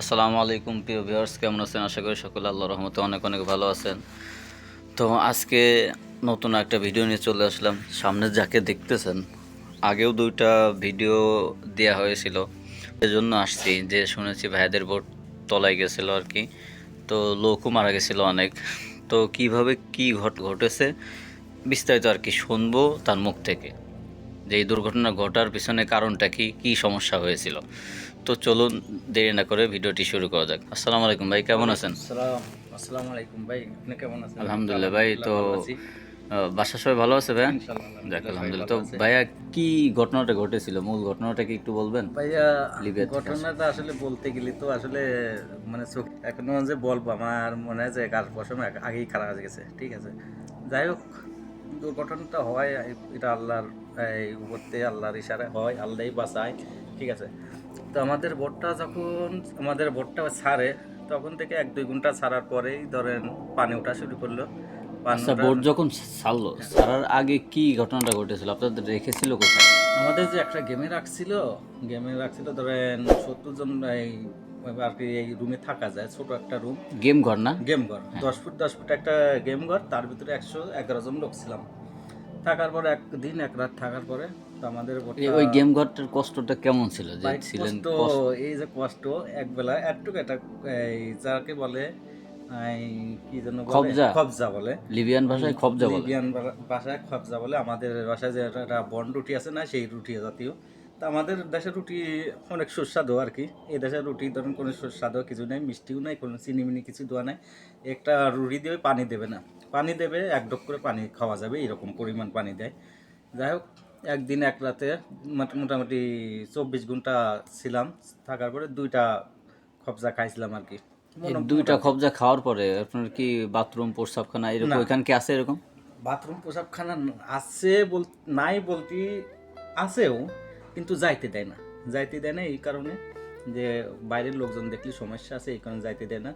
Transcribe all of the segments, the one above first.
আসসালামু আলাইকুম, প্রিয় ভিউয়ার্স, কেমন আছেন? আশা করি সকলে আল্লাহ রহমতে অনেক অনেক ভালো আছেন। তো আজকে নতুন একটা ভিডিও নিয়ে চলে আসলাম। সামনে যাকে দেখতেছেন, আগেও দুইটা ভিডিও দেওয়া হয়েছিল। এজন্য আসছি, যে শুনেছি ভাইদের বোট তলায় গেছিল আর কি। তো লোকও মারা গেছিল অনেক। তো কীভাবে কি ঘট ঘটেছে, বিস্তারিত আর কি শুনব তার মুখ থেকে। যে এই দুর্ঘটনা ঘটার পিছনে কারণটা কি কি সমস্যা হয়েছিল। তো চলুন দেরি না করে ভিডিওটি শুরু করা যাক। আসসালামু আলাইকুম ভাই কেমন আছেন? আসসালামু আলাইকুম ভাই আপনি কেমন আছেন? আলহামদুলিল্লাহ ভাই তো বাসার সবাই ভালো আছে ভাই? যাক আলহামদুলিল্লাহ, তো ভাইয়া কি ঘটনাটা ঘটেছিল? মূল ঘটনাটা কি একটু বলবেন? ভাইয়া ঘটনাটা আসলে বলতে গেলে তো আসলে মানে চোখ এখনও যে বলব আমার মনে হয় যে গাছ পশম আগেই খারাপ হয়ে গেছে ঠিক আছে? যাই হোক দুর্ঘটনাটা হয় এটা আল্লাহর এই উপরতে আল্লাহর ইশারায় হয় আল্লাহই বাঁচায় ঠিক আছে? তো আমাদের বোটটা যখন আমাদের বোটটা ছাড়ে তখন থেকে এক দুই ঘণ্টা ছাড়ার পরেই ধরেন পানি ওঠা শুরু করল। আচ্ছা বোট যখন ছাড়লো ছাড়ার আগে কি ঘটনাটা ঘটেছিল? আপনাদের রেখেছিল কোথায়? আমাদের যে একটা গেমে রাখছিল গেমে রাখছিল ধরেন সত্তর জন এই আর কি এই রুমে থাকা যায় ছোট একটা রুম। গেম ঘর না? গেম ঘর দশ ফুট দশ ফুট একটা গেম ঘর তার ভিতরে একশো এগারো জন লোক ছিলাম। থাকার পরে একদিন এক রাত থাকার পরে তো আমাদের ওই গেম ঘরটার কষ্টটা কেমন ছিল যে ছিলেন কষ্ট এই যে কষ্ট এক বেলা একটুকু একটা যাকে বলে কি যেন খবজা? খবজা বলে। লিবিয়ান ভাষায় খবজা বলে। লিবিয়ান ভাষায় খবজা বলে। আমাদের ভাষায় যে একটা একটা বন রুটি আছে না সেই রুটি জাতীয়। তা আমাদের দেশের রুটি অনেক সুস্বাদু আর কি। এই দেশের রুটি ধরুন কোনো সুস্বাদু কিছু নেই মিষ্টিও নাই কোনো চিনি মিনি কিছু দেওয়া নাই। একটা রুটি দিয়ে পানি দেবে না। পানি দেবে এক ডক করে পানি খাওয়া যাবে এরকম পরিমাণ পানি দেয়। যাই হোক একদিন এক রাতে মোটামুটি চব্বিশ ঘণ্টা ছিলাম। থাকার পরে দুইটা খবজা খাইছিলাম আর কি। দুইটা খবজা খাওয়ার পরে আপনার কি বাথরুম প্রস্রাবখানা এরকম। ওইখানে কি আছে এরকম? বাথরুম প্রসাবখানা আছে বল নাই বলতে আছেও কিন্তু যাইতে দেয় না। যাইতে দেয় না এই কারণে যে বাইরের লোকজন দেখলে সমস্যা আছে এই কারণে যাইতে দেয় না।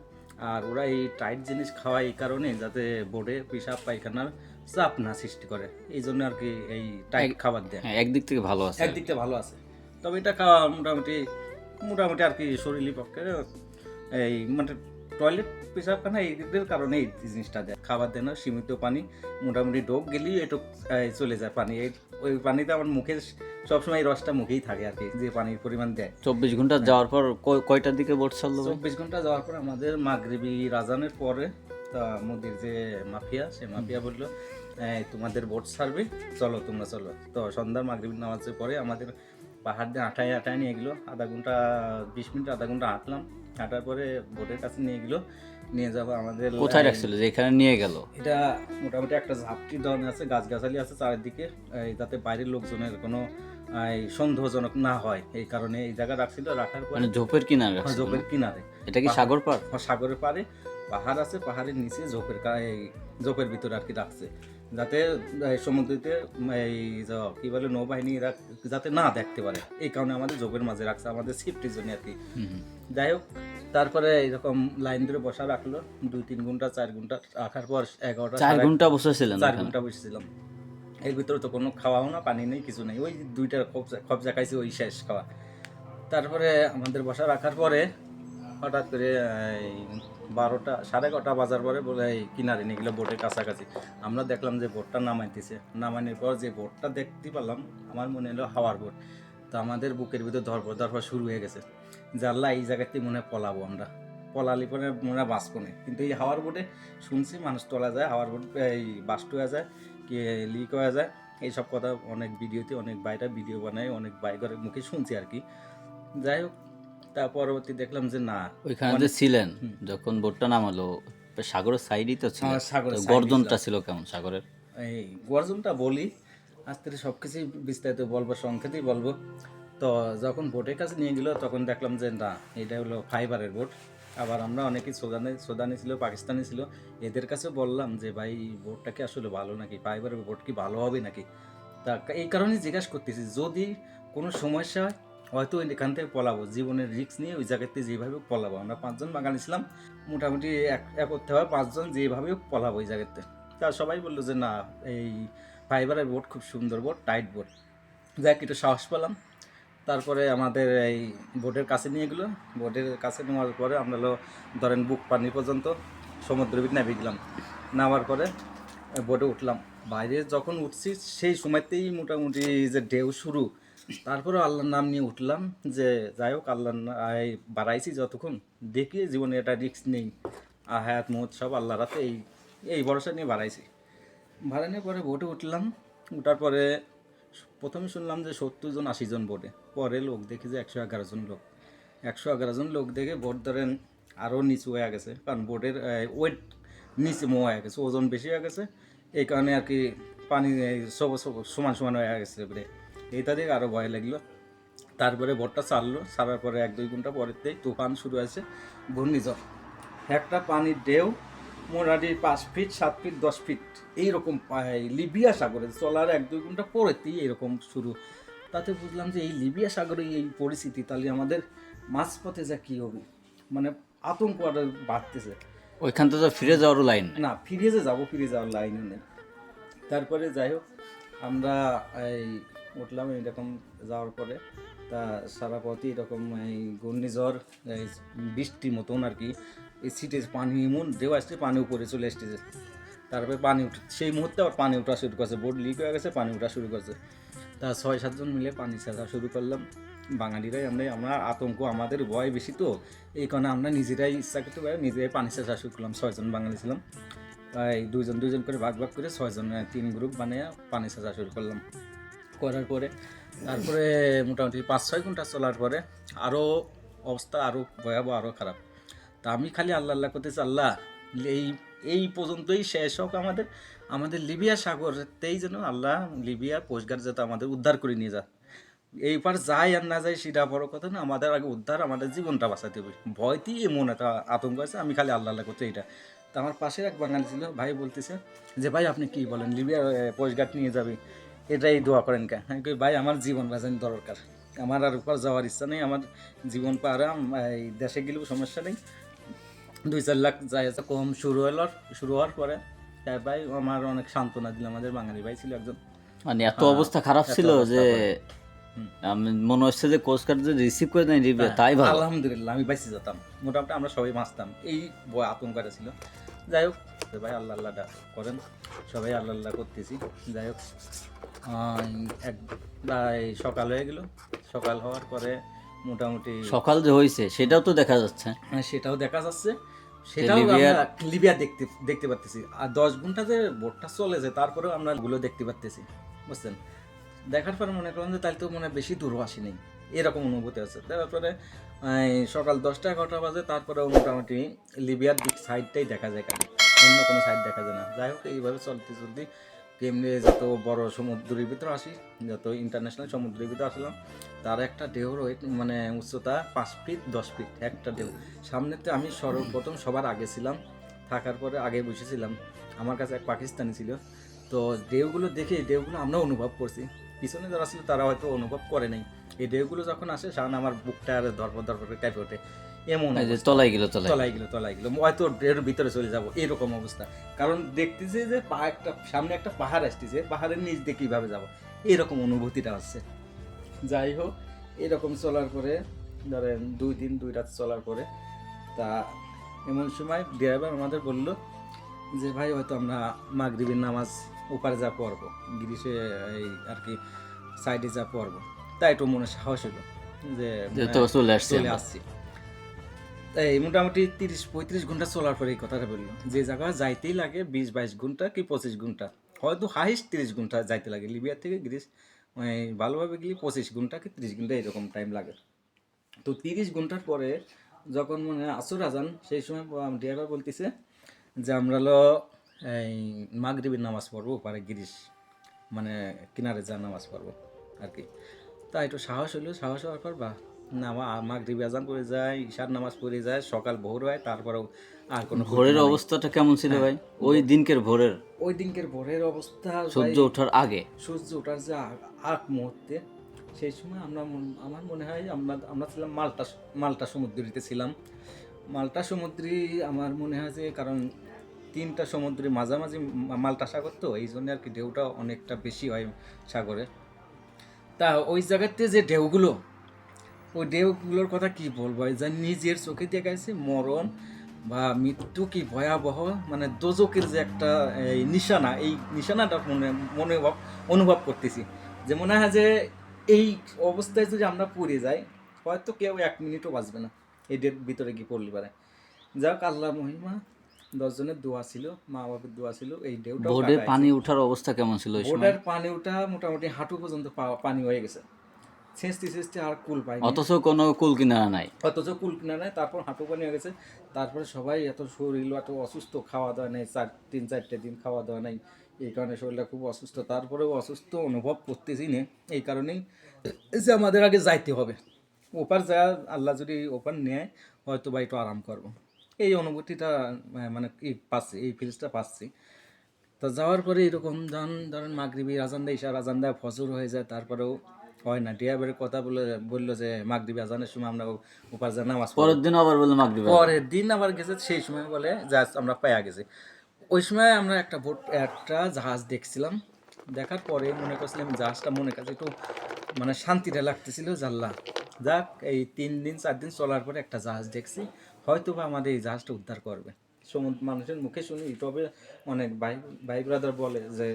আর ওরা এই টাইট জিনিস খাওয়ায় এই কারণে যাতে বোর্ডে পেশাব পায়খানার চাপ না সৃষ্টি করে। এই জন্য আর কি এই টাইট খাবার দেয়। হ্যাঁ একদিক থেকে ভালো আছে একদিক থেকে ভালো আছে। তবে এটা খাওয়া মোটামুটি মোটামুটি আর কি শরীরের পক্ষে এই মানে টয়লেট পেশাবখানা এইদের কারণে এই জিনিসটা দেয়। খাবার দেয় না সীমিত পানি মোটামুটি ডোক গেলেই একটু চলে যায় পানি। এই ওই পানিতে আমার মুখে সবসময় রসটা মুখেই থাকে আর কি যে পানির পরিমাণ দেয়। চব্বিশ ঘণ্টা যাওয়ার পর কয়- কয়টার দিকে বোট ছাড়লো চব্বিশ ঘণ্টা যাওয়ার পর আমাদের মাগরিবি রাজানের পরে তা মোদির যে মাফিয়া সে মাফিয়া বলল তোমাদের বোট ছাড়বে চলো তোমরা চলো। তো সন্ধ্যার মাগরিবি নামাজের পরে আমাদের পাহাড় দিয়ে আঠায় আঠায় নিয়ে গেলো। আধা ঘণ্টা বিশ মিনিট আধা ঘণ্টা হাঁটলাম। হাঁটার পরে বোটের কাছে নিয়ে গেলো। নিয়ে যাব আমাদের কোথায় রাখছিল? যে এখানে নিয়ে গেল? এটা মোটামুটি একটা ঝাপটি ধরনের আছে গাছগাছালি আছে চারিদিকে। যাতে বাইরের লোকজনের কোনো সন্দেহজনক না হয়। এই কারণে এই জায়গা রাখছিল। রাখার পরে মানে ঝোপের কিনারে ঝোপের কিনারে। এটা কি সাগর পার সাগরের পারে পাহাড় আছে পাহাড়ের নিচে ঝোপের ঝোপের ভিতরে আর কি রাখছে। যাতে সমুদ্রতে এই কি বলে নৌবাহিনী যাতে না দেখতে পারে। এই কারণে আমাদের ঝোপের মাঝে রাখছে আমাদের সেফটির জন্য আর কি। যাই হোক তারপরে এরকম লাইন ধরে বসা রাখল দুই তিন ঘণ্টা চার ঘণ্টা রাখার পর এগারোটা চার ঘণ্টা বসেছিলেন চার ঘণ্টা বসেছিলাম। এর ভিতরে তো কোনো খাওয়াও না পানি নেই কিছু নেই। ওই দুইটা খবজা খবজা খাইছি ওই শেষ খাওয়া। তারপরে আমাদের বসা রাখার পরে হঠাৎ করে বারোটা, সাড়ে এগারোটা বাজার পরে বলে, এই, কিনারে নিয়ে গেলো বোটের কাছাকাছি। আমরা দেখলাম যে বোটটা নামাইতেছে। নামানোর পর যে বোটটা দেখতে পারলাম আমার মনে হলো হাওয়ার বোট। তো আমাদের বুকের ভিতর ধরপর ধরপর শুরু হয়ে গেছে। জানলা এই জায়গাতে মনে হয় পলাবো আমরা। পলালি পরে মনে হয় বাঁচবো না। কিন্তু এই হাওয়ার বোটে শুনছি মানুষ তোলা যায়, হাওয়ার বোট, এই, বাস্ট হয়ে যায়, কি লিক হয়ে যায়। এইসব কথা অনেক ভিডিওতে, অনেক বাইরে ভিডিও বানায়, অনেক বাইকের মুখে শুনছি আর কি। যাই হোক তার পরবর্তী দেখলাম যে না। ওইখানে যে ছিলেন যখন বোটটা নামালো সাগরের সাইডই তো ছিল সাগরের গর্জনটা ছিল কেমন সাগরের? এই গর্জনটা বলি থেকে সব কিছুই বিস্তারিত বলব সংক্ষেপেই বলব। তো যখন বোটের কাছে নিয়ে গেল তখন দেখলাম যে না এটা হলো ফাইবারের বোট। আবার আমরা অনেকেই সোদানি সোদানি ছিল পাকিস্তানি ছিল। এদের কাছে বললাম যে ভাই বোটটা কি আসলে ভালো নাকি? ফাইবারের বোট কি ভালো হবে নাকি? তা এই কারণে জিজ্ঞাসা করতেছি যদি কোনো সমস্যা হয় হয়তো এখান থেকে পলাবো। জীবনের রিস্ক নিয়ে ওই জায়গাতে যেভাবে পলাবো। আমরা পাঁচজন বাগান ছিলাম, মোটামুটি এক করতে হবে পাঁচজন যেভাবে পলাবো ওই জায়গাতে। তা সবাই বলল যে, না, এই ফাইবারের বোট খুব সুন্দর বোট, টাইট বোট। যাক একটু সাহস পেলাম। তারপরে আমাদের এই বোটের কাছে নিয়ে গেলো। বোটের কাছে নেওয়ার পরে আমরা ধরেন বুক পানি পর্যন্ত সমুদ্রবিদ নেমে গেলাম নামার পরে বোটে উঠলাম। বাইরে যখন উঠছি, সেই সময়তেই মোটামুটি যে ঢেউ শুরু তারপরে আল্লাহর নাম নিয়ে উঠলাম যে যাই হোক, আল্লাহর বাড়াইছি যতক্ষণ। দেখি জীবনে এটা রিস্ক নেই। আর হায়াত, মহৎ সব আল্লাহর হাতে এই এই ভরসা নিয়ে বাড়াইছি। ভাড়া নিয়ে পরে বোটে উঠলাম। উঠার পরে প্রথমে শুনলাম যে সত্তর জন, আশি জন বোটে পরে লোক দেখি যে একশো এগারো জন লোক। একশো এগারো জন লোক দেখে বোট ধরেন আরও নিচু হয়ে গেছে। কারণ বোটের ওয়েট নিচে মো হয়ে গেছে, ওজন বেশি হয়ে গেছে। এই কারণে আর কি পানি সব সমান সমান হয়ে গেছে এইটা দেখে আরও ভয় লাগল। তারপরে বোটটা চাললো ছাড়ার পরে এক দুই ঘণ্টা পরেতেই তুফান শুরু হয়েছে ঘূর্ণিঝড়। একটা পানির ঢেউ মোটামুটি পাঁচ ফিট সাত ফিট দশ ফিট এইরকম লিবিয়া সাগরে চলার এক দুই ঘণ্টা পরেতেই এরকম শুরু। তাতে বুঝলাম যে এই লিবিয়া সাগরে এই পরিস্থিতি তাহলে আমাদের মাঝপথে যা কী হবে? মানে আতঙ্ক আরও বাড়তেছে। ওইখান থেকে তো ফিরে যাওয়ারও লাইন না ফিরে যে যাব ফিরে যাওয়ার লাইনও নেই। তারপরে যাই হোক আমরা এই উঠলাম এরকম যাওয়ার পরে। তা সারা পথে এরকম এই ঘূর্ণিঝড় বৃষ্টি মতন আর কি। এই সিটে পানি এমন, ঢেউ আসছে, পানি উপরে চলে এসেছে তারপরে পানি উঠে, সেই মুহূর্তে আবার পানি ওঠা শুরু করছে। বোর্ড লিক হয়ে গেছে, পানি ওঠা শুরু করছে। তা ছয় সাতজন মিলে পানি ছাড়া শুরু করলাম। বাঙালিরাই আমরা আমরা আতঙ্ক, আমাদের ভয় বেশি তো। এই কারণে আমরা নিজেরাই ইচ্ছা করতে পারি, নিজেরাই পানি ছাড়া শুরু করলাম। ছয়জন বাঙালি ছিলাম। তাই দুজন দুজন করে ভাগ ভাগ করে ছয়জন তিন গ্রুপ বানিয়ে পানি ছাড়া শুরু করলাম। করার পরে, তারপরে মোটামুটি পাঁচ ছয় ঘণ্টা চলার পরে আরও অবস্থা আরও ভয়াবহ আরও খারাপ। তা আমি খালি আল্লাহ আল্লাহ করতেছি, আল্লাহ, এই এই পর্যন্তই শেষ হোক আমাদের। আমাদের লিবিয়া সাগরতেই যেন আল্লাহ লিবিয়া কোস্টগার্ড যাতে আমাদের উদ্ধার করে নিয়ে যায় এইবার যাই আর না যাই, সেটা বড় কথা না, আমাদের আগে উদ্ধার, আমাদের জীবনটা বাঁচাতে হবে। ভয়তেই এমন একটা আতঙ্ক আছে, আমি খালি আল্লাহ আল্লাহ করতে এটা তা আমার পাশে এক বাঙালি ছিল, ভাই বলতেছে যে, ভাই, আপনি কি বলেন লিবিয়া কোস্টগার্ড নিয়ে যাবে? এটাই দোয়া করেন কে? আমি কই ভাই আমার জীবন বাঁচানো দরকার। আমার আর উপর যাওয়ার ইচ্ছা নেই আমার জীবন পারাম এই দেশে গেলেও সমস্যা নেই। দুই চার লাখ যাই আছে কম শুরু হলো শুরু হওয়ার পরে তাই ভাই আমার অনেক সান্ত্বনা দিল আমাদের বাঙালি ভাই ছিল একজন। মানে এত অবস্থা খারাপ ছিল যে আমি মনে হচ্ছে যে কোস্টগার্ড যে রিসিভ করে দেয় রিভিউ তাই ভালো। আলহামদুলিল্লাহ আমি বাইসে যেতাম মোটামুটি আমরা সবাই বাঁচতাম। এই ভয় আতঙ্কটা ছিল। যাই হোক তো ভাই আল্লাহ আল্লাহ করেন সবাই আল্লাহ আল্লাহ করতেছি। যাই হোক এক সকাল হয়ে গেল। সকাল হওয়ার পরে মোটামুটি সকাল যে হয়েছে সেটাও তো দেখা যাচ্ছে। হ্যাঁ, সেটাও দেখা যাচ্ছে। সেটাও আমরা লিবিয়া দেখতে দেখতে পাচ্তেছি আর দশ ঘণ্টা যে বোটটা চলেছে তারপরেও আমরা গুলো দেখতে পাচ্তেছি বুঝছেন? দেখার পর মনে করলাম যে তাহলে তো মনে বেশি দূরও আসি নেই। এরকম অনুভূতি আছে। তারপরে সকাল দশটা এগারোটা বাজে তারপরে মোটামুটি লিবিয়ার দিক সাইডটাই দেখা যায় খালি অন্য কোনো সাইড দেখা যায় না। যাই হোক, এইভাবে চলতে চলতে কেমনি যত বড় সমুদ্রের ভিতরে আসি, যত ইন্টারন্যাশনাল সমুদ্রের ভিতরে আসলাম, তার একটা ঢেউর ওয়েট মানে উচ্চতা পাঁচ ফিট দশ ফিট একটা ঢেউ। সামনেতে আমি সর্বপ্রথম সবার আগে ছিলাম, থাকার পরে আগে বসেছিলাম। আমার কাছে এক পাকিস্তানি ছিল। তো ঢেউগুলো দেখে ঢেউগুলো আমরা অনুভব করছি। পিছনে যারা ছিল তারা হয়তো অনুভব করে নাই। এই ঢেউগুলো যখন আসে সামনে আমার বুকটা আর ধরপর ধরপর কেঁপে ওঠে। এমন যে। তলাই গেল তলাই তলাই গেল তলাই গেল। হয়তো এর ভিতরে চলে যাব এরকম অবস্থা। কারণ দেখতেছি যে পা একটা সামনে একটা পাহাড় আসতেছে পাহাড়ের নিচ দিয়ে কীভাবে যাব? এরকম অনুভূতিটা হচ্ছে। যাই হোক এরকম চলার পরে ধরেন দুই দিন দুই রাত চলার পরে তা এমন সময় ড্রাইভার আমাদের বলল যে ভাই হয়তো আমরা মাগরিবের নামাজ ওপারে যা পড়ব গ্রিসে এই আর কি সাইডে যা পড়ব। তাই একটু মনে সাহস হলো যে যে চলে আসছে। এই, মোটামুটি তিরিশ, পঁয়ত্রিশ ঘণ্টা চলার পরে এই কথাটা বলল। যে জায়গা যাইতেই লাগে বিশ, বাইশ ঘণ্টা কি পঁচিশ ঘণ্টা? হয়তো হাইস্ট তিরিশ ঘণ্টা যাইতে লাগে। লিবিয়া থেকে গ্রিস ভালোভাবে গেলে পঁচিশ ঘণ্টা কি তিরিশ ঘণ্টা এরকম টাইম লাগে। তো তিরিশ ঘণ্টার পরে যখন মানে আসর আজান, সেই সময় ড্রাইভার বলতেছে যে আমরা হলো এই মাগরিবের নামাজ পড়ব পারে গিরিশ মানে কিনারে যা নামাজ পড়ব আর কি। তা একটু সাহস হলো সাহস হওয়ার পর বা নামা মাগরিব আজান পড়ে যায় ঈশার নামাজ পড়ে যায় সকাল ভোর হয় তারপরেও আর কোনো ভোরের অবস্থাটা কেমন ছিল ভাই? ওই দিনকের ভোরের? ওই দিনকের ভোরের অবস্থা সূর্য ওঠার আগে? সূর্য ওঠার যে আগ- মুহূর্তে সেই সময় আমরা আমার মনে হয় আমরা আমরা ছিলাম মালটা মাল্টা সমুদ্রীতে ছিলাম। মাল্টা সমুদ্রী আমার মনে হয় যে কারণ তিনটা সমুদ্রে মাঝামাঝি মাল্টা সাগর তো এই জন্য আর কি ঢেউটা অনেকটা বেশি হয় সাগরে। তা ওই জায়গাতে যে ঢেউগুলো ওই ঢেউগুলোর কথা কি বলব? যা নিজের চোখে দেখাইছে মরণ বা মৃত্যু কি ভয়াবহ? মানে দোজকের যে একটা এই নিশানা এই নিশানাটা মনে মনে অনুভব করতেছি। যে মনে হয় যে এই অবস্থায় যদি আমরা পড়ে যাই হয়তো কেউ এক মিনিটও বাঁচবে না এই ডের ভিতরে কি পড়লে পারে যাক আল্লাহ মহিমা দশজনের দোয়া ছিল মা বাবার দোয়া ছিল এই ঢেউটা বোর্ডে পানি ওঠার অবস্থা কেমন ছিল বোর্ডের পানি ওঠা মোটামুটি হাঁটু পর্যন্ত পানি হয়ে গেছে। ছেঁচতে ছেঁচতে আর কুল পাই অথচ কোনো কুল কিনারা নাই। অথচ কুল কিনা নেয় তারপর হাঁটু পানি হয়ে গেছে। তারপরে সবাই এত শরীর এত অসুস্থ খাওয়া দাওয়া নেই চার তিন চারটে দিন খাওয়া দাওয়া নেই। এই কারণে শরীরটা খুব অসুস্থ। তারপরেও অসুস্থ অনুভব করতেছি না। এই কারণেই যে আমাদের আগে যাইতে হবে। ওপার যা আল্লাহ যদি ওপার নেয় হয়তো বা একটু আরাম করব। এই অনুভূতিটা মানে কি পাচ্ছি এই ফিলসটা পাচ্ছি। তো যাওয়ার পরে এরকম ধরেন ধরেন মাগরিবি আজান দেয় আজান দেয় ফজর হয়ে যায় তারপরেও হয় না। কথা বলে বলল যে মাগরিবি আজানের সময় আমরা উপার্জন নামাজ পরের দিন আবার মাগরিবে পরের দিন আবার গেছে সেই সময় বলে জাহাজ আমরা গেছি। ওই সময় আমরা একটা বোট একটা জাহাজ দেখছিলাম। দেখার পরে মনে করছিলাম জাহাজটা মনে কাছে একটু মানে শান্তিটা লাগতেছিল জাল্লা। যাক এই তিন দিন চার দিন চলার পরে একটা জাহাজ দেখছি। হয়তো বা আমাদের এই জাহাজটা উদ্ধার করবে। সমুদ্র মানুষের মুখে শুনি তবে অনেক ভাই ভাই ব্রাদার বলে যে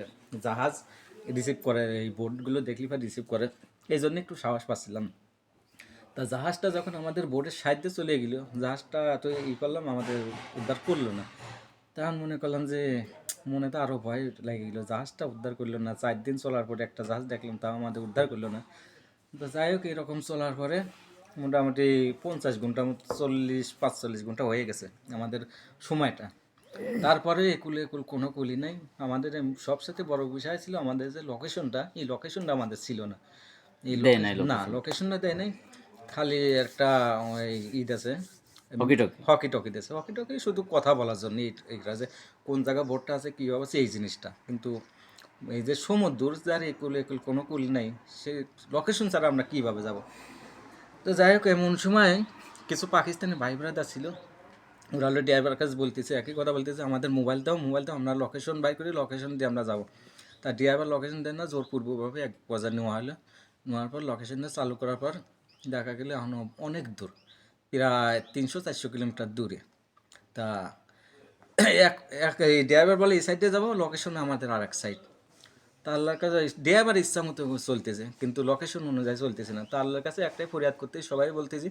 জাহাজ রিসিভ করে এই বোটগুলো দেখলি বা রিসিভ করে। এই জন্য একটু সাহস পাচ্ছিলাম। তা জাহাজটা যখন আমাদের বোটের সাহায্যে চলে গেল, জাহাজটা এত ই করলাম, আমাদের উদ্ধার করল না। তখন মনে করলাম যে, মনে তো আরও ভয় লেগে গেলো, জাহাজটা উদ্ধার করল না। চার দিন চলার পরে একটা জাহাজ দেখলাম, তাও আমাদের উদ্ধার করল না। তো যাই হোক, এরকম চলার পরে মোটামুটি পঞ্চাশ ঘণ্টা মতো, চল্লিশ, পাঁচচল্লিশ ঘণ্টা হয়ে গেছে আমাদের সময়টা। তারপরে একুল একুল কোনো কুলি নাই। আমাদের সবচেয়ে বড় বিষয় ছিল আমাদের যে লোকেশনটা এই লোকেশনটা আমাদের ছিল না। দেয় নাই না লোকেশনটা দেয় নাই। খালি একটা ওই ঈদ আছে। হকিটকি হকি টকি দিয়েছে হকি টকি শুধু কথা বলার জন্য এইটা যে কোন জায়গা বোর্ডটা আছে কী আছে এই জিনিসটা। কিন্তু এই যে সমুদ্র যার একুল একুল কোনো কুল নাই সে লোকেশন ছাড়া আমরা কীভাবে যাব? তো যাই হোক এমন সময় কিছু পাকিস্তানি ভাই ব্রাদার ছিল। ওরা হলো ড্রাইভার কাছে বলতেছে একই কথা বলতেছে আমাদের মোবাইল দাও মোবাইল দাও আমরা লোকেশন বাই করি লোকেশন দিয়ে আমরা যাব। তা ড্রাইভার লোকেশন দেন না জোরপূর্বকভাবে এক বাজার নেওয়া হলো। নেওয়ার পর লোকেশনটা চালু করার পর দেখা গেলে এখন অনেক দূর। প্রায় তিনশো চারশো কিলোমিটার দূরে। তা এক এক ড্রাইভার বলে এই সাইডে যাব লোকেশন আমাদের আর এক সাইড তা আল্লাহর কাছে ড্রাইভার ইচ্ছা মতো চলতেছে, কিন্তু লোকেশন অনুযায়ী চলতেছে না। তো আল্লাহর কাছে একটাই ফরিয়াদ করতে, সবাই বলতেছি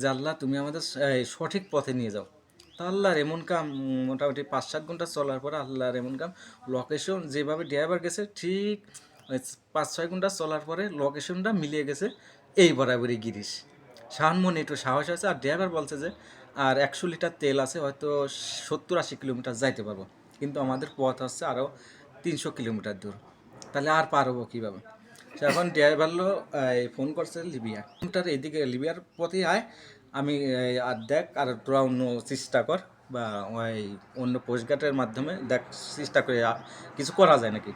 যে, আল্লাহ, তুমি আমাদের সঠিক পথে নিয়ে যাও। তা আল্লাহর এমন কাম, মোটামুটি পাঁচ সাত ঘণ্টা চলার পর আল্লাহর এমন কাম লোকেশন যেভাবে ড্রাইভার গেছে, ঠিক পাঁচ ছয় ঘণ্টা চলার পরে লোকেশনটা মিলিয়ে গেছে এই বরাবরই গিরিশ। শাহানমনে একটু সাহস আছে আর ড্রাইভার বলছে যে, আর একশো লিটার তেল আছে, হয়তো সত্তর আশি কিলোমিটার যাইতে পারব। কিন্তু আমাদের পথ হচ্ছে আরও তিনশো কিলোমিটার দূর। তাহলে আর পারব কীভাবে? এখন ড্রাইভার ফোন করছে লিবিয়া। কিলোমিটার এদিকে লিবিয়ার পথে আয়, আমি আর দেখ, আর তোরা অন্য চেষ্টা কর বা ওই অন্য পোস্টঘাটের মাধ্যমে দেখ, চেষ্টা করে কিছু করা যায় নাকি?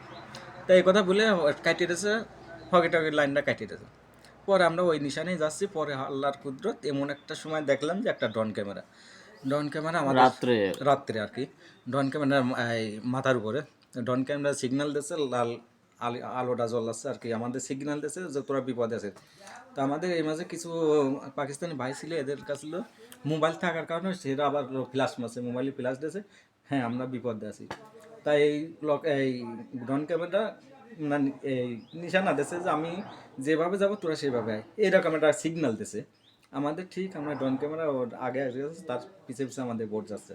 তাই এই কথা বলে কাটিয়ে দিয়েছে হকি টকির লাইনটা কাটিয়ে দিয়েছে। পরে আমরা ওই নিশানেই যাচ্ছি পরে আল্লাহর কুদরত এমন একটা সময় দেখলাম যে একটা ড্রোন ক্যামেরা। ড্রোন ক্যামেরা আমাদের রাত্রে। রাত্রে আর কি। ডন ক্যামেরা এই মাথার উপরে। ডন ক্যামেরা সিগন্যাল দিচ্ছে লাল আলি- আলোটা জ্বলাচ্ছে আর কি। আমাদের সিগন্যাল দিচ্ছে যে তোরা বিপদে আছে তো আমাদের এই মাঝে কিছু পাকিস্তানি ভাই ছিল এদের কাছে ছিল মোবাইল থাকার কারণে সেটা আবার ফ্ল্যাশ মারছে মোবাইলে ফ্ল্যাশ দিয়েছে হ্যাঁ আমরা বিপদে আছি। তাই এই এই ডন ক্যামেরা না, এই নিশানা দিয়েছে যে আমি যেভাবে যাব তোরা সেভাবে আয়। এরকম একটা সিগন্যাল দিয়েছে আমাদের ঠিক আমরা ডন ক্যামেরা ওর আগে এসে তার পিছে পিছে আমাদের বোর্ড যাচ্ছে।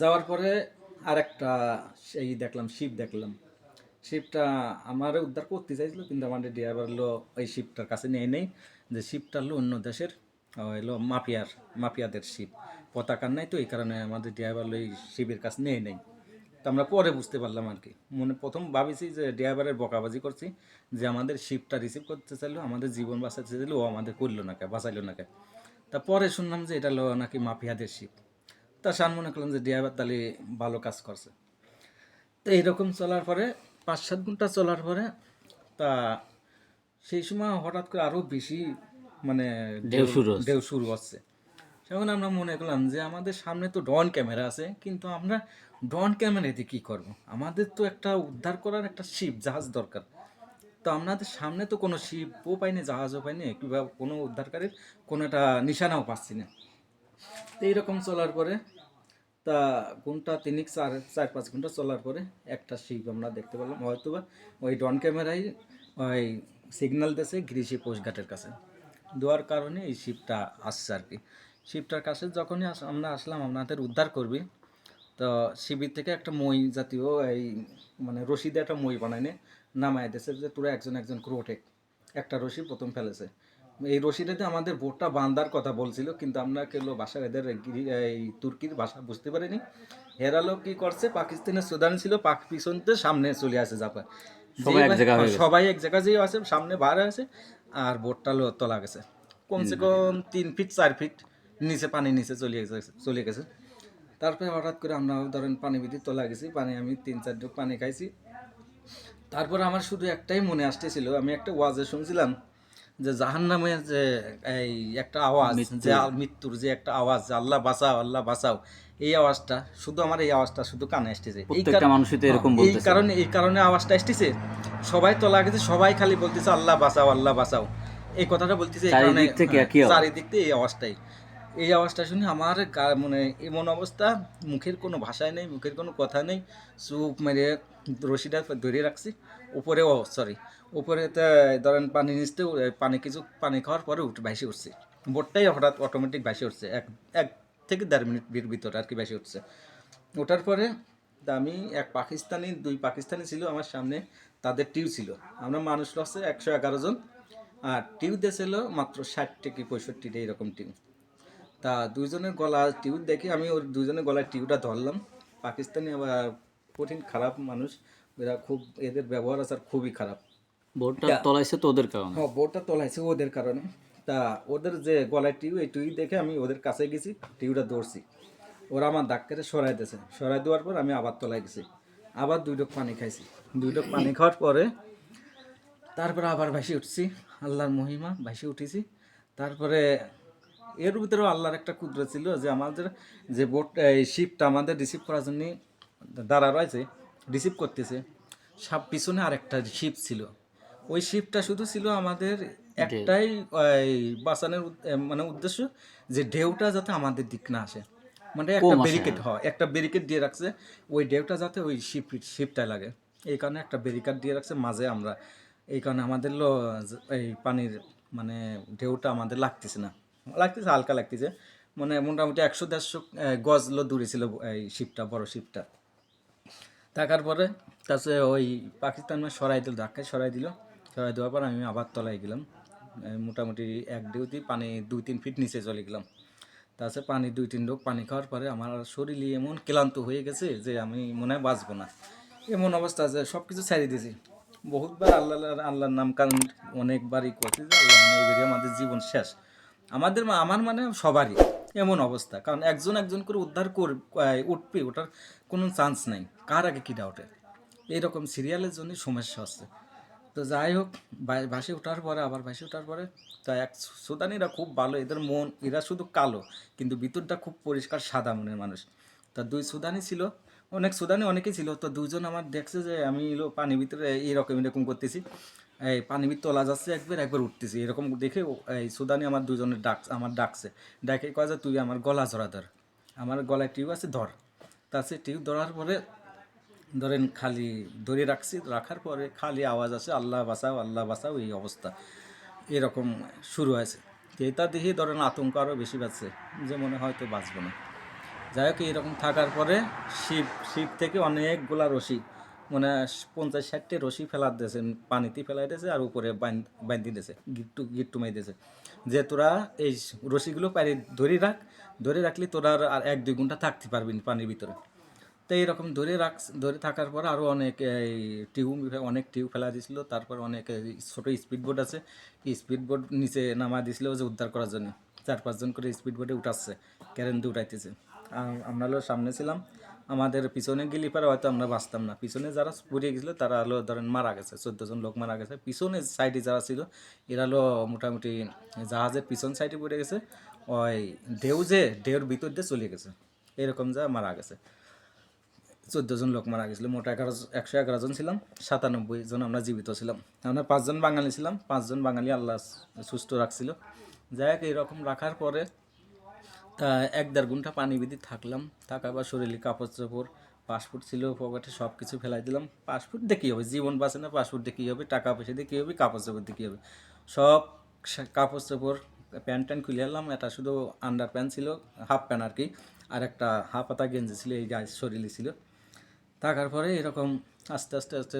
যাওয়ার পরে আর একটা সেই দেখলাম শিপ দেখলাম। শিপটা আমার উদ্ধার করতে চাইছিল, কিন্তু আমাদের ড্রাইভার হলো ওই শিপটার কাছে নিয়ে নেই। যে শিপটা হলো অন্য দেশের হলো মাফিয়ার, মাফিয়াদের শিপ পতাকার নাই তো, এই কারণে আমাদের ড্রাইভার এই শিপের কাছে নিয়ে নেই। তো আমরা পরে বুঝতে পারলাম আর কি। মনে প্রথম ভাবিছি যে ড্রাইভারের বকাবাজি করছি যে আমাদের শিপটা রিসিভ করতে চাইলো আমাদের জীবন বাঁচাতে চাইলো ও আমাদের করল না কে বাঁচাইলো না কে। তা পরে শুনলাম যে এটা হলো নাকি মাফিয়াদের শিপ তা সান মনে করলাম যে ড্রাইভার তাহলে ভালো কাজ করছে। তো এইরকম চলার পরে পাঁচ সাত ঘণ্টা চলার পরে তা সেই সময় হঠাৎ করে আরও বেশি মানে ঢেউ শুরু। ঢেউ শুরু হচ্ছে। তখন আমরা মনে করলাম যে আমাদের সামনে তো ড্রোন ক্যামেরা আছে, কিন্তু আমরা ড্রোন ক্যামেরা দিয়ে কী করব? আমাদের তো একটা উদ্ধার করার একটা শিপ জাহাজ দরকার। তো আপনাদের সামনে তো কোনো শিপও পাইনি, জাহাজও পাইনি কিংবা কোনো উদ্ধারকারীর কোনো একটা নিশানাও পাচ্ছি না। তো এইরকম চলার পরে, তা ঘণ্টা তিনিক চার চার পাঁচ ঘণ্টা চলার পরে একটা শিপ আমরা দেখতে পেলাম হয়তো বা ওই ডন ক্যামেরায় ওই সিগন্যাল দিয়েছে গৃষি পোস্টঘাটের কাছে। দেওয়ার কারণে এই শিপটা আসছে আর কি। শিপটার কাছে যখনই আমরা আসলাম আপনাদের উদ্ধার করবি। তো শিবির থেকে একটা মই জাতীয় এই মানে রশি দিয়ে একটা মই বানায় নামায় দিয়েছে যে তোরা একজন একজন করে ওঠে। একটা রশি প্রথম ফেলেছে। এই রশিটাতে আমাদের বোটটা বান্দার কথা বলছিল কিন্তু আমরা কেলো ভাষা এদের এই তুর্কির ভাষা বুঝতে পারিনি। হেরালো কি করছে? পাকিস্তানের সুদান ছিল পাক পিছনতে সামনে চলে আসে জাপান। সবাই এক জায়গা যেয়ে আছে সামনে বার আছে আর বোটটা তোলা গেছে। কমসে কম তিন ফিট চার ফিট। নিচে পানি নিচে চলে গেছে চলে গেছে। তারপরে হঠাৎ করে আমরা ধরেন পানি বিধি তোলা গেছি পানি আমি তিন চার ডুব পানি খাইছি। তারপর আমার শুধু একটাই মনে আসতেছিল আমি একটা ওয়াজে শুনছিলাম যে জাহান নামের যে এই একটা আওয়াজ যে মৃত্যুর। যে একটা আওয়াজ যে আল্লাহ বাঁচাও আল্লাহ বাঁচাও এই আওয়াজটা শুধু আমার এই আওয়াজটা শুধু কানে আসতেছে। এই প্রত্যেকটা মানুষই তো এরকম এই কারণে এই কারণে আওয়াজটা আসতেছে। সবাই তোলা গেছে সবাই খালি বলতেছে আল্লাহ বাঁচাও আল্লাহ বাঁচাও। এই কথাটা বলতেছে এই কারণে হ্যাঁ। চারিদিক থেকে এই আওয়াজটাই। এই আওয়াজটা শুনে আমার গা- মানে এমন অবস্থা, মুখের কোনো ভাষায় নেই, মুখের কোনো কথা নেই। চুপ মেরে রশিটা ধরে রাখছি। উপরে ও সরি উপরে ধরেন পানি নিচতে পানি কিছু, পানি খাওয়ার পরে উঠে, ভাসে উঠছে। বোটটাই হঠাৎ অটোমেটিক ভাসে উঠছে, এক এক থেকে দেড় মিনিট ভিতরে আর কি ভাসে উঠছে। ওঠার পরে আমি এক পাকিস্তানি, দুই পাকিস্তানি ছিল আমার সামনে, তাদের টিউ ছিল। আমরা মানুষ আছে একশো এগারো জন, আর টিউ দিয়েছিল মাত্র ষাট থেকে পঁয়ষট্টিটা এরকম টিউ। তা দুইজনের গলা টিউ দেখে আমি ওর দুজনের গলায় টিউটা ধরলাম। পাকিস্তানি আবার কঠিন খারাপ মানুষ। এরা খুব এদের ব্যবহার আচার খুবই খারাপ। বোর্ডটা তলাইছে তো ওদের কারণে? হ্যাঁ বোর্ডটা তোলাইছে ওদের কারণে। তা ওদের যে গলায় টিউ এই টিউ দেখে আমি ওদের কাছে গেছি টিউটা দৌড়ছি ওরা আমার ডাক্তারে সরাই দিয়েছে। সরাই দেওয়ার পর আমি আবার তলায় গেছি। আবার দুই ডোক পানি খাইছি। দুই ডোক পানি খাওয়ার পরে তারপরে আবার ভাসি উঠছি। আল্লাহর মহিমা ভাসি উঠেছি। তারপরে এর ভিতরেও আল্লাহর একটা ক্ষুদ্র ছিল যে আমাদের যে বোট এই শিপটা আমাদের রিসিভ করার জন্য দাঁড়া রয়েছে রিসিভ করতেছে সাপ পিছনে আর একটা শিপ ছিল। ওই শিপটা শুধু ছিল আমাদের একটাই বাঁচানোর মানে উদ্দেশ্য যে ঢেউটা যাতে আমাদের দিক না আসে। মানে একটা ব্যারিকেড হয় একটা ব্যারিকেড দিয়ে রাখছে ওই ঢেউটা যাতে ওই শিপ শিপটায় লাগে। এই কারণে একটা ব্যারিকেড দিয়ে রাখছে মাঝে আমরা। এই কারণে আমাদের এই পানির মানে ঢেউটা আমাদের লাগতেছে না। লাগতেছে হালকা লাগতেছে। মানে মোটামুটি একশো দেড়শো আহ, গজ লো দূরে ছিল এই শিপটা বড় শিপটা থাকার পরে তারপরে ওই পাকিস্তান সরাই দিল ধাক্কায় সরাই দিল। সরাই দেওয়ার পর আমি আবার তলায় গেলাম। মোটামুটি এক ডিউটি পানি দুই তিন ফিট নিচে চলে গেলাম। তারপরে পানি দুই তিন ডোক পানি খাওয়ার পরে আমার শরীরে এমন ক্লান্ত হয়ে গেছে যে আমি মনে হয় বাঁচবো না। এমন অবস্থা যে সব কিছু ছাড়িয়ে দিয়েছি। বহুতবার আল্লাহ আল্লাহর নাম কারণ অনেকবারই করছি যে আল্লাহ আমাদের জীবন শেষ। আমাদের আমার মানে সবারই এমন অবস্থা। কারণ একজন একজন করে উদ্ধার কর উঠবে, ওটার কোনো চান্স নাই। কার আগে কী ওঠে এইরকম সিরিয়ালের জন্য সমস্যা হচ্ছে। তো যাই হোক ভাসে ওঠার পরে, আবার ভাসে ওঠার পরে, তা এক সুদানিরা খুব ভালো, এদের মন, এরা শুধু কালো, কিন্তু ভিতরটা খুব পরিষ্কার সাদা মনের মানুষ। তা দুই সুদানি ছিল, অনেক সুদানি অনেকেই ছিল, তো দুজন আমার দেখছে যে আমি এলো পানি ভিতরে, এইরকম এরকম করতেছি। এই পানি ভিতরে তোলা যাচ্ছে একবার একবার উঠতেছি। এরকম দেখে এই সুদানি আমার দুজনের ডাক আমার ডাকছে। ডাকে কয় যে, তুই আমার গলা জড়া ধর। আমার গলায় টিউব আছে, ধর। তাছে টিউব ধরার পরে ধরেন খালি ধরে রাখছি। রাখার পরে খালি আওয়াজ আছে আল্লাহ বাঁচাও আল্লাহ বাঁচাও, এই অবস্থা। এরকম শুরু হয়েছে। এটা দেখে ধরেন আতঙ্ক আরও বেশি বাড়ছে যে, মনে হয় তো বাঁচবো না। যাই হোক, এরকম থাকার পরে শিব শিব থেকে অনেকগুলা রশি মানে পঞ্চাশ ষাটটি রশি ফেলার দিয়েছে পানিতে ফেলাই দিয়েছে আর উপরে বাঁধি দিয়েছে গিট্টু গিট্টু মাই দিয়েছে যে তোরা এই রশিগুলো পারি ধরে রাখ, ধরে রাখলে তোরা আর- এক দুই ঘণ্টা থাকতে পারবি পানির ভিতরে। তো এইরকম ধরে রাখ, ধরে থাকার পর আরও অনেক এই টিউব অনেক টিউব ফেলা দিয়েছিল তারপর অনেক ছোটো স্পিড বোট আছে। স্পিড বোট নিচে নামা দিয়েছিল যে উদ্ধার করার জন্য। চার পাঁচজন করে স্পিড বোটে উঠাচ্ছে ক্যারেন দিয়ে উঠাইতেছে। আমরা সামনে ছিলাম আমাদের পিছনে গেলে পারে হয়তো আমরা বাঁচতাম না। পিছনে যারা পড়ে গেছিল, তারা হলো ধরেন মারা গেছে, চোদ্দ জন লোক মারা গেছে। পিছনে সাইডে যারা ছিল, এরা হলো মোটামুটি জাহাজের পিছন সাইডে পড়ে গেছে, ওই ঢেউ যে, ঢেউর ভিতর দিয়ে চলে গেছে, এরকম যা মারা গেছে। চোদ্দ জন লোক মারা গেছিল, মোট এগারো, একশো এগারো জন ছিলাম, সাতানব্বই জন আমরা জীবিত ছিলাম। আমরা পাঁচজন বাঙালি ছিলাম, পাঁচজন বাঙালি আল্লাহ সুস্থ রাখছিল। যাই হোক এইরকম রাখার পরে তা এক দেড় ঘণ্টা পানি বিধি থাকলাম থাকার পর শরীরে কাপড় চোপড় পাসপোর্ট ছিল পকেটে সব কিছু ফেলাই দিলাম। পাসপোর্ট দিয়ে কী হবে? জীবন বাঁচে না পাসপোর্ট দিয়ে কী হবে? টাকা পয়সা দিয়ে কী হবে? কাপড় চোপড় দিয়ে কী হবে? সব কাপড় চোপড় প্যান্ট ট্যান্ট খুলে আনলাম এটা শুধু আন্ডার প্যান্ট ছিল হাফ প্যান্ট আর কি আর একটা হাফ পাতা গেঞ্জি ছিল এই গায়ে শরীরে ছিল। থাকার পরে এরকম আস্তে আস্তে আস্তে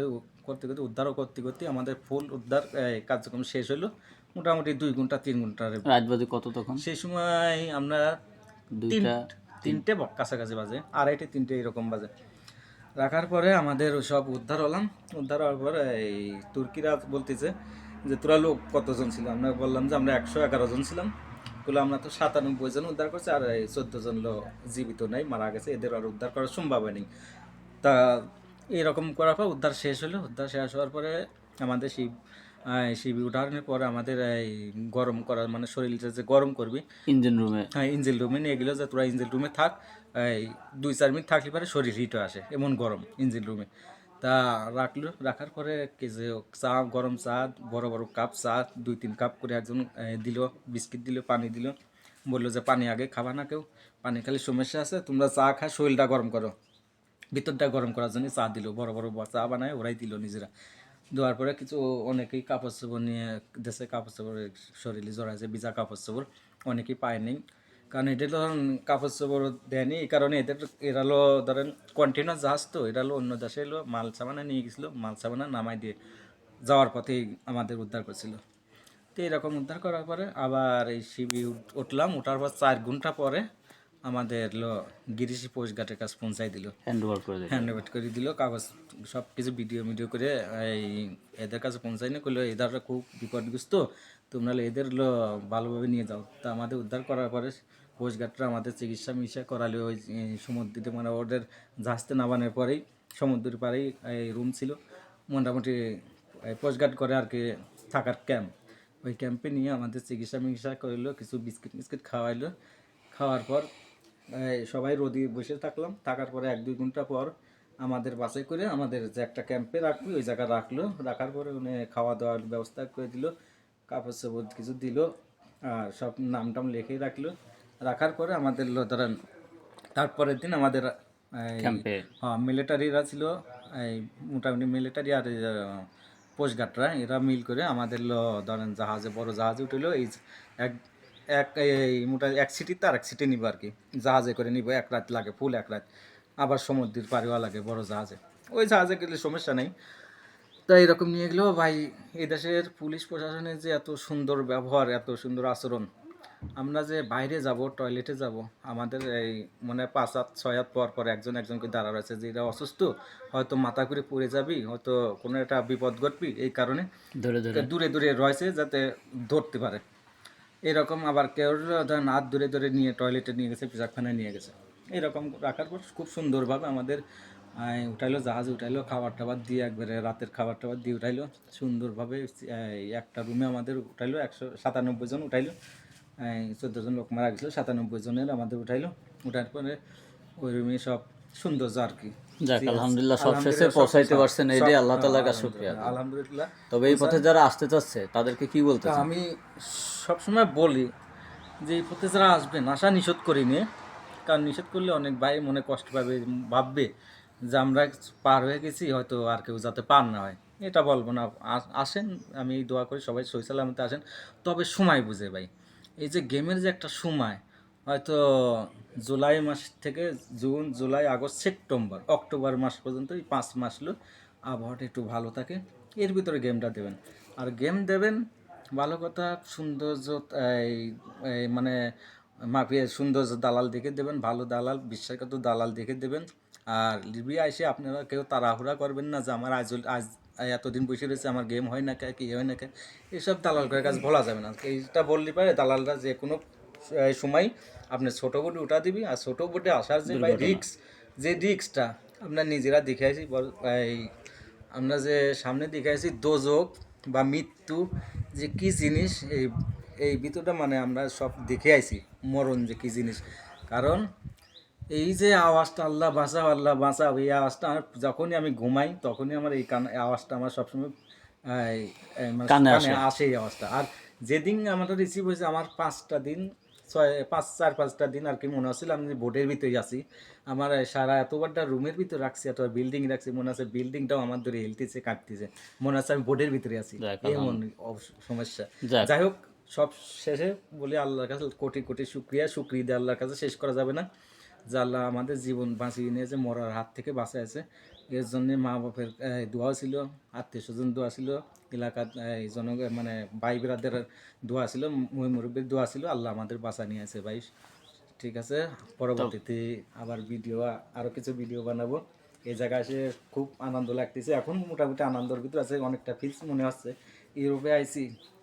করতে করতে উদ্ধারও করতে করতে আমাদের ফুল উদ্ধার কার্যক্রম শেষ হলো মোটামুটি দুই ঘণ্টা তিন ঘণ্টার রাত বাজে কত তখন? সেই সময় আমরা দুইটা তিনটে কাছাকাছি বাজে আড়াইটে তিনটে এরকম বাজে। রাখার পরে আমাদের সব উদ্ধার হলাম। উদ্ধার হওয়ার পর এই তুর্কিরা বলতেছে যে তোরা লোক কতজন ছিল? আমরা বললাম যে আমরা একশো এগারো জন ছিলাম। বলে আমরা তো সাতানব্বই জন উদ্ধার করছি আর এই চোদ্দ জন লোক জীবিত নাই মারা গেছে এদের আর উদ্ধার করা সম্ভব হয়নি। তা এরকম করার পর উদ্ধার শেষ হলো। উদ্ধার শেষ হওয়ার পরে আমাদের শিব শিবি উঠানোর পরে আমাদের এই গরম করার মানে শরীরটা যে গরম করবি ইঞ্জিন রুমে। হ্যাঁ ইঞ্জিল রুমে নিয়ে গেলো যে তোরা ইঞ্জিল রুমে থাক এই দুই চার মিনিট থাকলে পরে শরীর হিট আসে এমন গরম ইঞ্জিল রুমে। তা রাখল রাখার পরে কি যে চা গরম চা বড় বড় কাপ চা দুই তিন কাপ করে একজন দিল বিস্কিট দিল পানি দিল। বলল যে পানি আগে খাবা না কেউ পানি খালি সমস্যা আছে তোমরা চা খায় শরীরটা গরম করো। ভিতরটা গরম করার জন্য চা দিল বড় বড় চা বানায় ওরাই দিল নিজেরা। দেওয়ার পরে কিছু অনেকেই কাপড় চোপড় নিয়ে দেশে কাপড় চোপড় শরীরে জড়াইছে ভিজা কাপড় চোপড় অনেকেই পায়নি কারণ এটা ধরুন কাপড় চোপড় দেয়নি, এই কারণে এদের এরা হলো ধরেন কন্টেনার জাহাজ তো এটা হলো অন্য দেশে এলো, মাল সামানা নিয়ে গেছিল, মাল সামানা নামাই দিয়ে যাওয়ার পথেই আমাদের উদ্ধার করছিল। তো এরকম উদ্ধার করার পরে আবার এই শিবি উঠলাম ওঠার পর চার ঘণ্টা পরে আমাদের লো গিরিশি পোস্ট ঘাটের কাছে পৌঁছাই দিল। হ্যান্ড ওভার করে দেয় হ্যান্ড ওভার করে দিল কাগজ সব কিছু ভিডিও ভিডিও করে এই এদের কাছে পৌঁছাই না করল এদের খুব বিপদগ্রস্ত তোমরা এদের হলো ভালোভাবে নিয়ে যাও। তা আমাদের উদ্ধার করার পরে কোস্টগার্ডরা আমাদের চিকিৎসা মিশা করালে ওই এই সমুদ্রতে মানে ওদের জাহাজতে নামানোর পরেই সমুদ্রের পাড়েই এই রুম ছিল। মোটামুটি কোস্টগার্ড করে আর কি থাকার ক্যাম্প ওই ক্যাম্পে নিয়ে আমাদের চিকিৎসা মিকিৎসা করল কিছু বিস্কিট মিস্কিট খাওয়াইলো। খাওয়ার পর সবাই রোদি বসে থাকলাম। থাকার পরে এক দুই ঘণ্টা পর আমাদের বাসে করে আমাদের যে একটা ক্যাম্পে রাখবি ওই জায়গায় রাখল। রাখার পরে উনি খাওয়া দাওয়ার ব্যবস্থা করে দিল কাপড় চাপড় কিছু দিল আর সব নাম টাম লিখে রাখল। রাখার পরে আমাদের ধরেন তারপরের দিন আমাদের ক্যাম্পে হ্যাঁ মিলিটারিরা ছিল এই মোটামুটি মিলিটারি আর পোস্টগার্ডরা এরা মিল করে আমাদের ধরেন জাহাজে বড় জাহাজে উঠল এই এক এক এই মোটামুটি এক সিটিতে আর এক সিটি নিব আর কি জাহাজে করে নিব এক রাত লাগে ফুল এক রাত। আবার সমুদ্রের পাড়েও লাগে বড় জাহাজে। ওই জাহাজে গেলে সমস্যা নেই। তো এরকম নিয়ে গেলেও ভাই এই দেশের পুলিশ প্রশাসনের যে এত সুন্দর ব্যবহার এত সুন্দর আচরণ আমরা যে বাইরে যাব টয়লেটে যাব আমাদের এই মানে পাঁচ হাত ছয় হাত পর পর একজন একজনকে দাঁড়া রয়েছে যে এরা অসুস্থ হয়তো মাথা করে পড়ে যাবি হয়তো কোনো একটা বিপদ ঘটবি এই কারণে ধরে ধরে দূরে দূরে রয়েছে যাতে ধরতে পারে। এরকম আবার কেউ ধরেন হাত ধরে ধরে নিয়ে টয়লেটে নিয়ে গেছে পেশাবখানায় নিয়ে গেছে। এরকম রাখার পর খুব সুন্দরভাবে আমাদের উঠাইলো জাহাজ, উঠাইলো খাবার টাবার দিয়ে একবারে রাতের খাবার টাবার দিয়ে উঠাইলো। সুন্দরভাবে একটা রুমে আমাদের উঠাইলো একশো সাতানব্বই জন উঠাইলো। চোদ্দ জন লোক মারা গেছিল সাতানব্বই জনের আমাদের উঠাইলো। উঠার পরে ওই রুমে সব সৌন্দর্য আর কি। যাক আলহামদুলিল্লাহ সব শেষে পৌঁছাইতে পারছেন এটাই আল্লাহ তালার কাছে শুক্রিয়া। আলহামদুলিল্লাহ। তবে এই পথে যারা আসতে চাচ্ছে তাদেরকে কি বলতে আমি সবসময় বলি যে এই পথে যারা আসবেন আশা নিষেধ করি নে। কারণ নিষেধ করলে অনেক ভাই মনে কষ্ট পাবে ভাববে যে আমরা পার হয়ে গেছি হয়তো আর কেউ যাতে পার না হয়। এটা বলব না। আসেন আমি এই দোয়া করি সবাই সই সালামতে আসেন। তবে সময় বুঝে ভাই। এই যে গেমের যে একটা সময় হয়তো জুলাই মাস থেকে June, July, August, September, October মাস পর্যন্ত এই পাঁচ মাস হলো আবহাওয়াটা একটু ভালো থাকে। এর ভিতরে গেমটা দেবেন। আর গেম দেবেন, ভালো কথা, সৌন্দর্য, এই মানে মাপিয়ে সৌন্দর্য দালাল দেখে দেবেন, ভালো দালাল বিশ্বাসগত দালাল দেখে দেবেন। আর লিবিয়া এসে আপনারা কেউ তাড়াহুড়া করবেন না যে আমার আজ আজ, এতদিন বসে রয়েছে, আমার গেম হয় না কে, কি হয় না কে। এসব দালাল করে কাজ বলা যাবে না। এইটা বললে পারে দালালরা যে কোনো সময় আপনার ছোটো বোটে উঠা দিবি আর ছোটো বোটে আসার যে ভাই রিক্স যে রিক্সটা আপনার নিজেরা দেখে আসি এই আমরা যে সামনে দেখে আসি দোজক বা মৃত্যু যে কি জিনিস এই এই ভিতরটা মানে আমরা সব দেখে আইছি মরণ যে কি জিনিস। কারণ এই যে আওয়াজটা আল্লাহ বাঁচাও আল্লাহ বাঁচাও এই আওয়াজটা আমার যখনই আমি ঘুমাই তখনই আমার এই কান আওয়াজটা আমার সবসময় মানে কানে কানে আসে। এই আওয়াজটা। আর যেদিন আমাদের রিসিভ হয়েছে আমার পাঁচটা দিন ছয় পাঁচ চার পাঁচটা দিন আর কি মনে হচ্ছিল আমি বোর্ডের ভিতরেই আছি। আমার সারা এতবারটা রুমের ভিতরে রাখছি এত বিল্ডিং রাখছি মনে আছে বিল্ডিংটাও আমার ধরে হেলতেছে কাটতেছে মনে আছে আমি বোর্ডের ভিতরে আছি। এমন সমস্যা। যাই হোক সব শেষে বলি আল্লাহর কাছে কোটি কোটি শুক্রিয়া। শুক্রিয়া দিয়ে আল্লাহর কাছে শেষ করা যাবে না। যে আল্লাহ আমাদের জীবন বাঁচিয়ে নিয়েছে মরার হাত থেকে বাঁচাইছে। এর জন্য মা বাপের দোয়া ছিল, আত্মীয় স্বজন দোয়া ছিল, এলাকার জন মানে ভাই বেড়াদের দোয়া ছিল মই দোয়া ছিল, আল্লাহ আমাদের বাঁচা নিয়ে আছে ভাই। ঠিক আছে? পরবর্তীতে আবার ভিডিও আরও কিছু ভিডিও বানাবো। এই জায়গায় এসে খুব আনন্দ লাগতেছে। এখন মোটামুটি আনন্দের ভিতর আছে, অনেকটা ফিলস মনে হচ্ছে। ইউরোপে আইছি,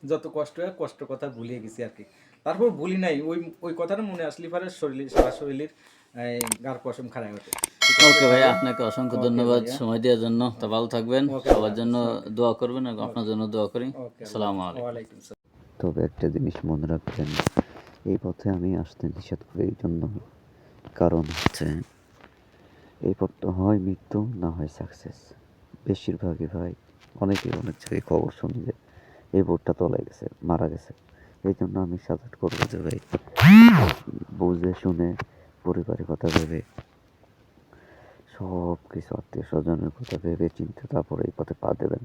যত কষ্ট হয়, কষ্ট কথা ভুলিয়ে গেছি আর কি। তারপর ভুলি নাই, ওই ওই কথাটা মনে আসলে পারে শরীর সারা শরীরের গার পশম খারাপ ওঠে। ওকে ভাই আপনাকে অসংখ্য ধন্যবাদ সময় দেওয়ার জন্য। তো ভালো থাকবেন সবার জন্য দোয়া করবেন আর আপনার জন্য দোয়া করি। আসসালামু আলাইকুম। তবে একটা জিনিস মনে রাখবেন এই পথে আমি আসতে নিষেধ করি এই জন্য। কারণ হচ্ছে এই পথটা হয় মৃত্যু না হয় সাকসেস বেশিরভাগই ভাই অনেকেই অনেক জায়গায় খবর শুনি যে এই বোর্ডটা তলায় গেছে মারা গেছে। এই জন্য আমি সাজেস্ট করব যে ভাই বুঝে শুনে পরিবারের কথা ভেবে সব কিছু আত্মীয় স্বজনের কথা ভেবে চিন্তে তারপরে এই পথে পা দেবেন।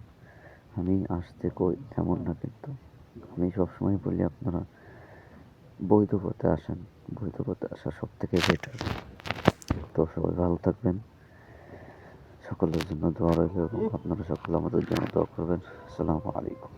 আমি আসতে কই? এমন না কিন্তু। আমি সবসময় বলি, আপনারা বৈধ পথে আসেন। বৈধ পথে আসা সব থেকে বেটার তো সবাই ভালো থাকবেন। সকলের জন্য দোয়া রইল এবং আপনারা সকলে আমাদের জন্য দোয়া করবেন। আসসালামু আলাইকুম।